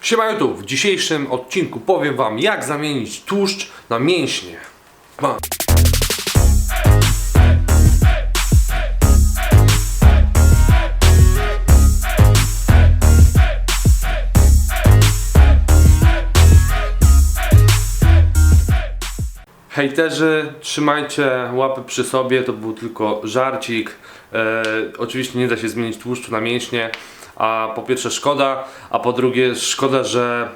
Siema YouTube, w dzisiejszym odcinku powiem Wam jak zamienić tłuszcz na mięśnie. Hejterzy, trzymajcie łapy przy sobie, to był tylko żarcik. E, oczywiście nie da się zmienić tłuszczu na mięśnie, a po pierwsze szkoda, a po drugie szkoda, że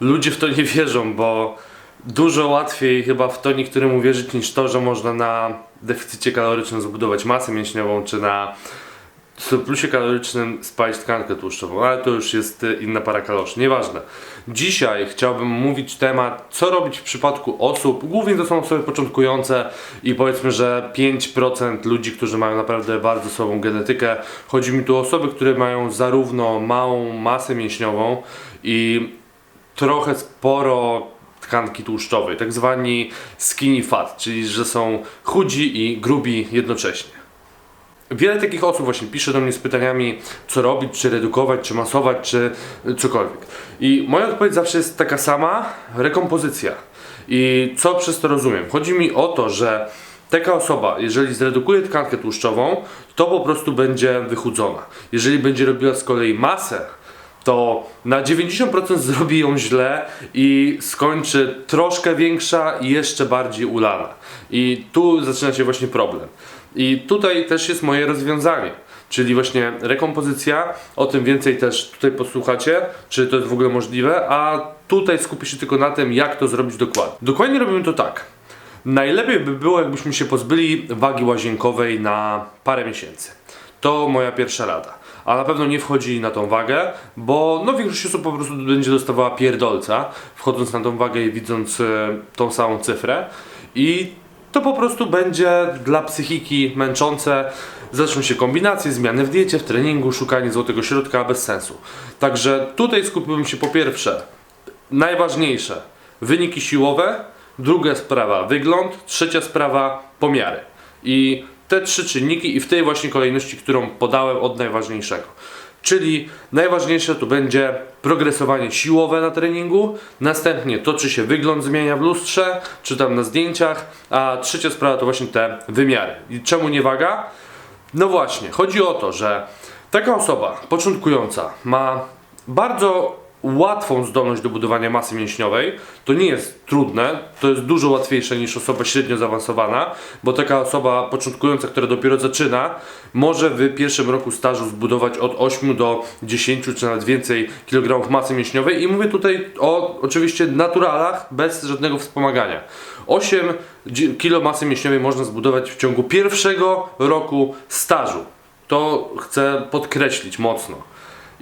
ludzie w to nie wierzą, bo dużo łatwiej chyba w to niektórym uwierzyć niż to, że można na deficycie kalorycznym zbudować masę mięśniową, czy na surplusie kalorycznym spalić tkankę tłuszczową, ale to już jest y, inna para kaloszy, nieważne. Dzisiaj chciałbym mówić temat, co robić w przypadku osób, głównie to są osoby początkujące i powiedzmy, że 5% ludzi, którzy mają naprawdę bardzo słabą genetykę. Chodzi mi tu o osoby, które mają zarówno małą masę mięśniową i trochę sporo tkanki tłuszczowej, tak zwani skinny fat, czyli że są chudzi i grubi jednocześnie. Wiele takich osób właśnie pisze do mnie z pytaniami, co robić, czy redukować, czy masować, czy cokolwiek. I moja odpowiedź zawsze jest taka sama, rekompozycja. I co przez to rozumiem? Chodzi mi o to, że taka osoba, jeżeli zredukuje tkankę tłuszczową, to po prostu będzie wychudzona. Jeżeli będzie robiła z kolei masę, to na 90% zrobi ją źle i skończy troszkę większa i jeszcze bardziej ulana. I tu zaczyna się właśnie problem. I tutaj też jest moje rozwiązanie. Czyli właśnie rekompozycja, o tym więcej też tutaj posłuchacie, czy to jest w ogóle możliwe, a tutaj skupię się tylko na tym, jak to zrobić dokładnie. Dokładnie robimy to tak. Najlepiej by było, jakbyśmy się pozbyli wagi łazienkowej na parę miesięcy. To moja pierwsza rada. A na pewno nie wchodzi na tą wagę, bo no większość osób po prostu będzie dostawała pierdolca, wchodząc na tą wagę i widząc e, tą samą cyfrę. I to po prostu będzie dla psychiki męczące. Zaczną się kombinacje, zmiany w diecie, w treningu, szukanie złotego środka bez sensu. Także tutaj skupiłbym się po pierwsze, najważniejsze, wyniki siłowe, druga sprawa wygląd, trzecia sprawa pomiary. I te trzy czynniki i w tej właśnie kolejności, którą podałem od najważniejszego. Czyli najważniejsze tu będzie progresowanie siłowe na treningu, następnie to, czy się wygląd zmienia w lustrze, czy tam na zdjęciach, a trzecia sprawa to właśnie te wymiary. I czemu nie waga? No właśnie, chodzi o to, że taka osoba początkująca ma bardzo łatwą zdolność do budowania masy mięśniowej. To nie jest trudne, to jest dużo łatwiejsze niż osoba średnio zaawansowana, bo taka osoba początkująca, która dopiero zaczyna, może w pierwszym roku stażu zbudować od 8 do 10 czy nawet więcej kilogramów masy mięśniowej i mówię tutaj o oczywiście naturalach, bez żadnego wspomagania. 8 kg masy mięśniowej można zbudować w ciągu pierwszego roku stażu. To chcę podkreślić mocno.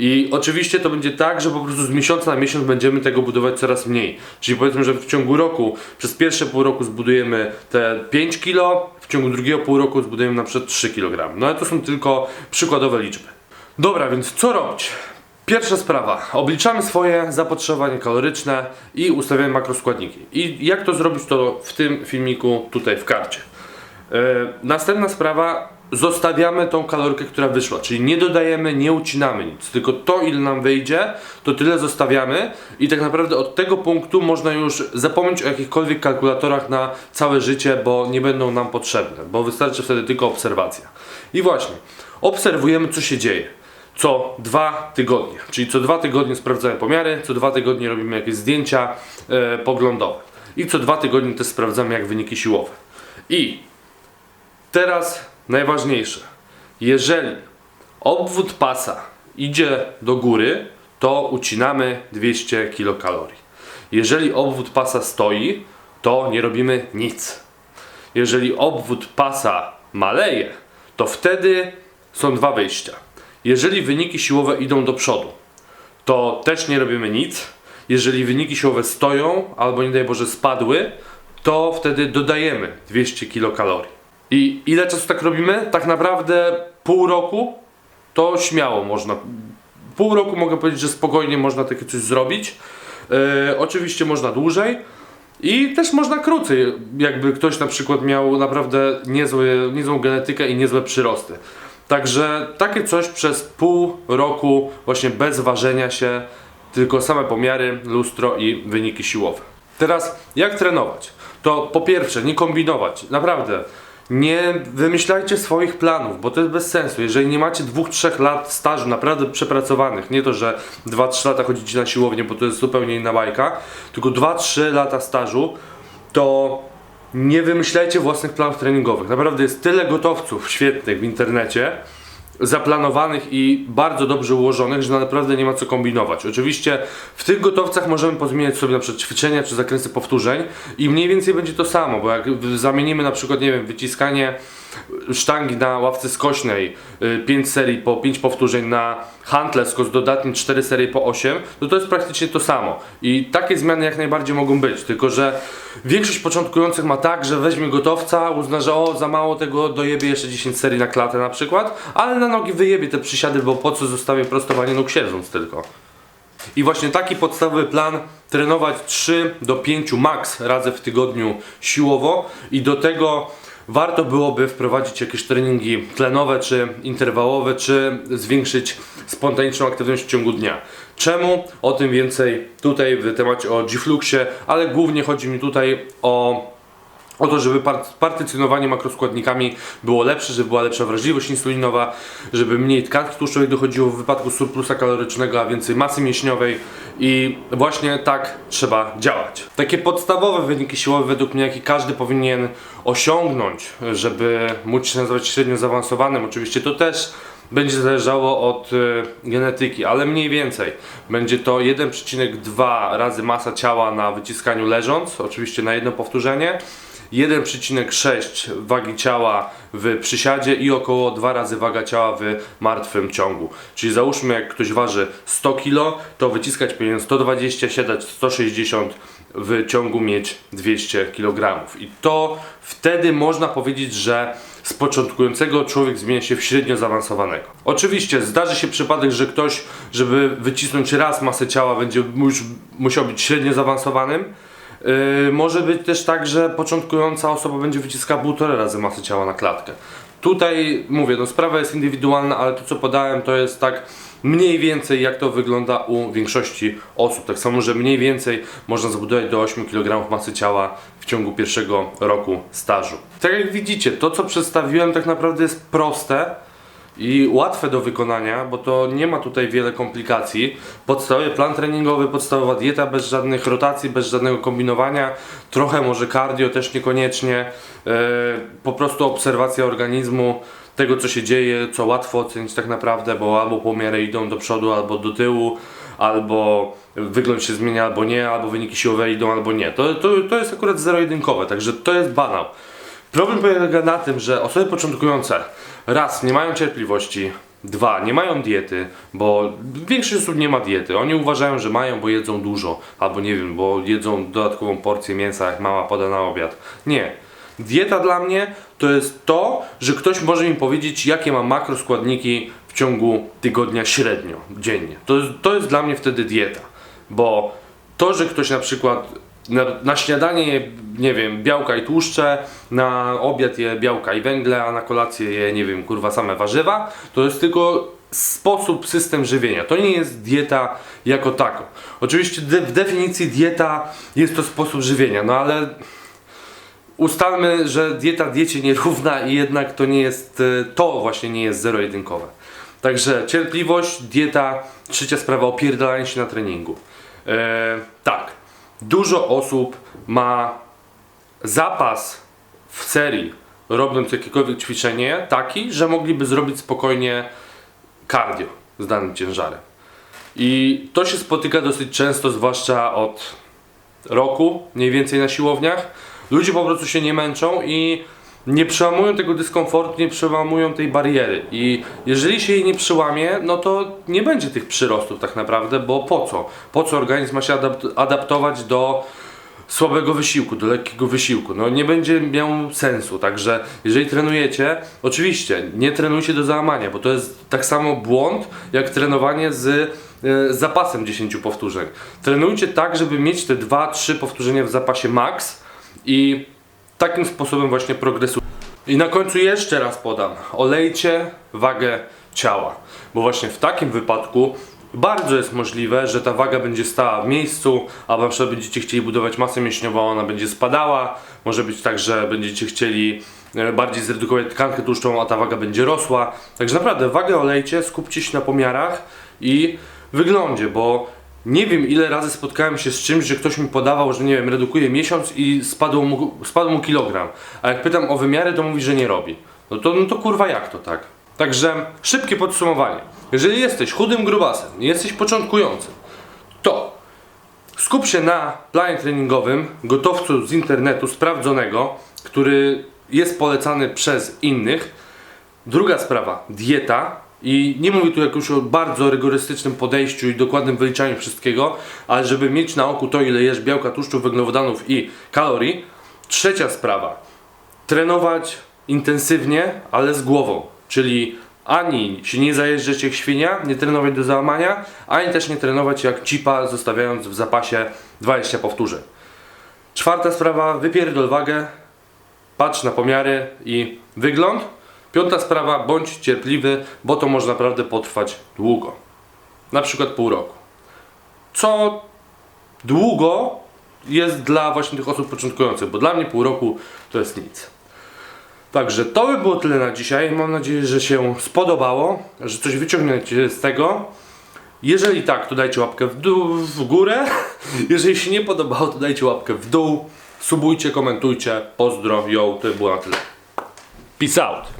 I oczywiście to będzie tak, że po prostu z miesiąca na miesiąc będziemy tego budować coraz mniej. Czyli powiedzmy, że w ciągu roku, przez pierwsze pół roku zbudujemy te 5 kg, w ciągu drugiego pół roku zbudujemy na przykład 3 kg. No ale to są tylko przykładowe liczby. Dobra, więc co robić? Pierwsza sprawa. Obliczamy swoje zapotrzebowanie kaloryczne i ustawiamy makroskładniki. I jak to zrobić, to w tym filmiku tutaj w karcie. Yy, następna sprawa zostawiamy tą kalorkę, która wyszła, czyli nie dodajemy, nie ucinamy nic, tylko to ile nam wyjdzie, to tyle zostawiamy i tak naprawdę od tego punktu można już zapomnieć o jakichkolwiek kalkulatorach na całe życie, bo nie będą nam potrzebne, bo wystarczy wtedy tylko obserwacja. I właśnie, obserwujemy co się dzieje. Co dwa tygodnie, czyli co dwa tygodnie sprawdzamy pomiary, co dwa tygodnie robimy jakieś zdjęcia e, poglądowe i co dwa tygodnie też sprawdzamy jak wyniki siłowe. I teraz najważniejsze. Jeżeli obwód pasa idzie do góry, to ucinamy 200 kilokalorii. Jeżeli obwód pasa stoi, to nie robimy nic. Jeżeli obwód pasa maleje, to wtedy są dwa wyjścia. Jeżeli wyniki siłowe idą do przodu, to też nie robimy nic. Jeżeli wyniki siłowe stoją, albo nie daj Boże spadły, to wtedy dodajemy 200 kilokalorii. I ile czasu tak robimy? Tak naprawdę pół roku to śmiało można. Pół roku mogę powiedzieć, że spokojnie można takie coś zrobić. Yy, oczywiście można dłużej. I też można krócej, jakby ktoś na przykład miał naprawdę niezłe, niezłą genetykę i niezłe przyrosty. Także takie coś przez pół roku, właśnie bez ważenia się, tylko same pomiary, lustro i wyniki siłowe. Teraz jak trenować? To po pierwsze nie kombinować, naprawdę. Nie wymyślajcie swoich planów, bo to jest bez sensu. Jeżeli nie macie dwóch, trzech lat stażu naprawdę przepracowanych, nie to, że 2-3 lata chodzicie na siłownię, bo to jest zupełnie inna bajka, tylko 2-3 lata stażu, to nie wymyślajcie własnych planów treningowych. Naprawdę jest tyle gotowców świetnych w internecie, zaplanowanych i bardzo dobrze ułożonych, że naprawdę nie ma co kombinować. Oczywiście w tych gotowcach możemy pozmieniać sobie na przykład ćwiczenia czy zakresy powtórzeń i mniej więcej będzie to samo, bo jak zamienimy na przykład, nie wiem, wyciskanie sztangi na ławce skośnej 5 serii po 5 powtórzeń na handlesko z dodatnim 4 serie po 8, no to jest praktycznie to samo. I takie zmiany jak najbardziej mogą być, tylko że większość początkujących ma tak, że weźmie gotowca, uzna, że o, za mało tego, dojebie jeszcze 10 serii na klatę na przykład, ale na nogi wyjebie te przysiady, bo po co zostawię prostowanie nóg siedząc tylko. I właśnie taki podstawowy plan trenować 3 do 5 max razy w tygodniu siłowo i do tego warto byłoby wprowadzić jakieś treningi tlenowe czy interwałowe, czy zwiększyć spontaniczną aktywność w ciągu dnia. Czemu? O tym więcej tutaj w temacie o G-Fluxie, ale głównie chodzi mi tutaj o o to, żeby par- partycjonowanie makroskładnikami było lepsze, żeby była lepsza wrażliwość insulinowa, żeby mniej tkanki tłuszczowej dochodziło w wypadku surplusa kalorycznego, a więcej masy mięśniowej i właśnie tak trzeba działać. Takie podstawowe wyniki siłowe według mnie, jakie każdy powinien osiągnąć, żeby móc się nazywać średnio zaawansowanym, oczywiście to też będzie zależało od y, genetyki, ale mniej więcej. Będzie to 1,2 razy masa ciała na wyciskaniu leżąc, oczywiście na jedno powtórzenie. 1,6 wagi ciała w przysiadzie i około 2 razy waga ciała w martwym ciągu. Czyli załóżmy, jak ktoś waży 100 kg, to wyciskać powinien 120, siadać 160, w ciągu mieć 200 kg. I to wtedy można powiedzieć, że z początkującego człowiek zmienia się w średnio zaawansowanego. Oczywiście zdarzy się przypadek, że ktoś, żeby wycisnąć raz masę ciała, będzie już musiał być średnio zaawansowanym. Yy, może być też tak, że początkująca osoba będzie wyciskała półtora razy masy ciała na klatkę. Tutaj mówię, no sprawa jest indywidualna, ale to co podałem to jest tak mniej więcej jak to wygląda u większości osób. Tak samo, że mniej więcej można zbudować do 8 kg masy ciała w ciągu pierwszego roku stażu. Tak jak widzicie, to co przedstawiłem tak naprawdę jest proste i łatwe do wykonania, bo to nie ma tutaj wiele komplikacji. Podstawowy plan treningowy, podstawowa dieta bez żadnych rotacji, bez żadnego kombinowania, trochę może cardio, też niekoniecznie, e, po prostu obserwacja organizmu, tego co się dzieje, co łatwo ocenić tak naprawdę, bo albo pomiary idą do przodu, albo do tyłu, albo wygląd się zmienia, albo nie, albo wyniki siłowe idą, albo nie. To, to, to jest akurat zero-jedynkowe, także to jest banał. Problem polega na tym, że osoby początkujące raz nie mają cierpliwości, dwa nie mają diety, bo większość osób nie ma diety. Oni uważają, że mają, bo jedzą dużo, albo nie wiem, bo jedzą dodatkową porcję mięsa, jak mama poda na obiad. Nie. Dieta dla mnie to jest to, że ktoś może mi powiedzieć, jakie ma makroskładniki w ciągu tygodnia średnio, dziennie. To to jest dla mnie wtedy dieta, bo to, że ktoś na przykład na, na śniadanie nie wiem, białka i tłuszcze, na obiad je białka i węgle, a na kolację je, nie wiem, kurwa, same warzywa, to jest tylko sposób, system żywienia. To nie jest dieta jako tako. Oczywiście de, w definicji dieta jest to sposób żywienia, no ale ustalmy, że dieta diecie nierówna i jednak to nie jest, e, to właśnie nie jest zero-jedynkowe. Także cierpliwość, dieta, trzecia sprawa, opierdalanie się na treningu. E, tak, dużo osób ma zapas w serii, robiąc jakiekolwiek ćwiczenie, taki, że mogliby zrobić spokojnie cardio z danym ciężarem. I to się spotyka dosyć często, zwłaszcza od roku, mniej więcej na siłowniach. Ludzie po prostu się nie męczą i nie przełamują tego dyskomfortu, nie przełamują tej bariery. I jeżeli się jej nie przełamie, no to nie będzie tych przyrostów tak naprawdę, bo po co? Po co organizm ma się adapt- adaptować do słabego wysiłku, do lekkiego wysiłku. No nie będzie miał sensu, także jeżeli trenujecie, oczywiście nie trenujcie do załamania, bo to jest tak samo błąd jak trenowanie z e, zapasem 10 powtórzeń. Trenujcie tak, żeby mieć te 2-3 powtórzenia w zapasie max i takim sposobem właśnie progresujcie. I na końcu jeszcze raz podam, olejcie wagę ciała, bo właśnie w takim wypadku bardzo jest możliwe, że ta waga będzie stała w miejscu, albo na przykład będziecie chcieli budować masę mięśniową, a ona będzie spadała. Może być tak, że będziecie chcieli e, bardziej zredukować tkankę tłuszczową, a ta waga będzie rosła. Także naprawdę wagę olejcie, skupcie się na pomiarach i wyglądzie, bo nie wiem ile razy spotkałem się z czymś, że ktoś mi podawał, że nie wiem, redukuje miesiąc i spadł mu, spadł mu kilogram. A jak pytam o wymiary, to mówi, że nie robi. No to, no to kurwa jak to tak? Także szybkie podsumowanie. Jeżeli jesteś chudym grubasem, jesteś początkującym, to skup się na planie treningowym, gotowcu z internetu sprawdzonego, który jest polecany przez innych. Druga sprawa, dieta. I nie mówię tu jakoś o bardzo rygorystycznym podejściu i dokładnym wyliczaniu wszystkiego, ale żeby mieć na oku to, ile jesz białka, tłuszczu, węglowodanów i kalorii. Trzecia sprawa, trenować intensywnie, ale z głową. Czyli ani się nie zajeżdżać jak świnia, nie trenować do załamania, ani też nie trenować jak cipa, zostawiając w zapasie 20 powtórzeń. Czwarta sprawa, wypierdol wagę, patrz na pomiary i wygląd. Piąta sprawa, bądź cierpliwy, bo to może naprawdę potrwać długo. Na przykład pół roku. Co długo jest dla właśnie tych osób początkujących, bo dla mnie pół roku to jest nic. Także to by było tyle na dzisiaj. Mam nadzieję, że się spodobało, że coś wyciągniecie z tego. Jeżeli tak, to dajcie łapkę w dół, w górę. Jeżeli się nie podobało, to dajcie łapkę w dół. Subujcie, komentujcie. Pozdrowią. To by było na tyle. Peace out.